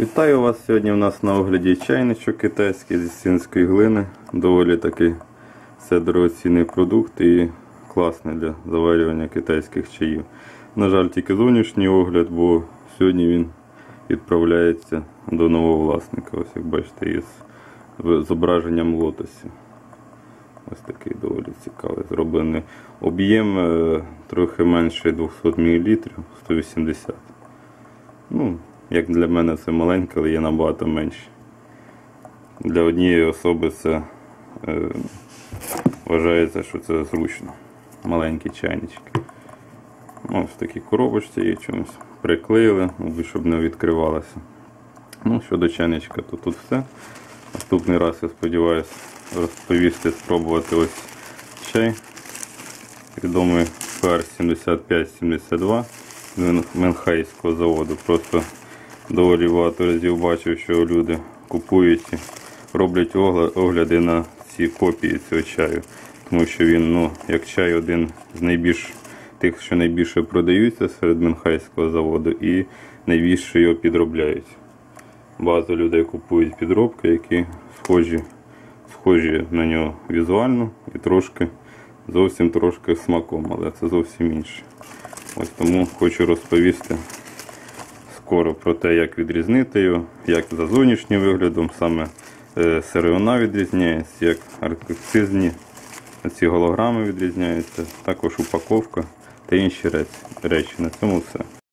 Вітаю вас! Сьогодні у нас на огляді чайничок китайський зі сінської глини. Доволі такий це дорогоцінний продукт і класний для заварювання китайських чаїв. На жаль, тільки зовнішній огляд, бо сьогодні він відправляється до нового власника. Ось як бачите, із зображенням лотосів. Ось такий доволі цікавий. Зроблений об'єм е, трохи менше 200 мл, 180 Ну, як для мене це маленьке, але є набагато менше. Для однієї особи це е, вважається, що це зручно. Маленькі чайнички. Ну, Ось такі коробочці є чомусь. Приклеїли, щоб не відкривалося. Ну, щодо чайничка, то тут все. Наступний раз я сподіваюся розповісти, спробувати ось чай. Відомий PR7572 Менхайського заводу. Просто доволі багато разів бачив, що люди купують і роблять огляди на ці копії цього чаю. Тому що він, ну, як чай, один з найбільш тих, що найбільше продаються серед Менхайського заводу і найбільше його підробляють. Багато людей купують підробки, які схожі, схожі на нього візуально і трошки, зовсім трошки смаком, але це зовсім інше. Ось тому хочу розповісти скоро про те, як відрізнити його, як за зовнішнім виглядом, саме е, сировина відрізняється, як архітектурні ці голограми відрізняються, також упаковка та інші речі. На цьому все.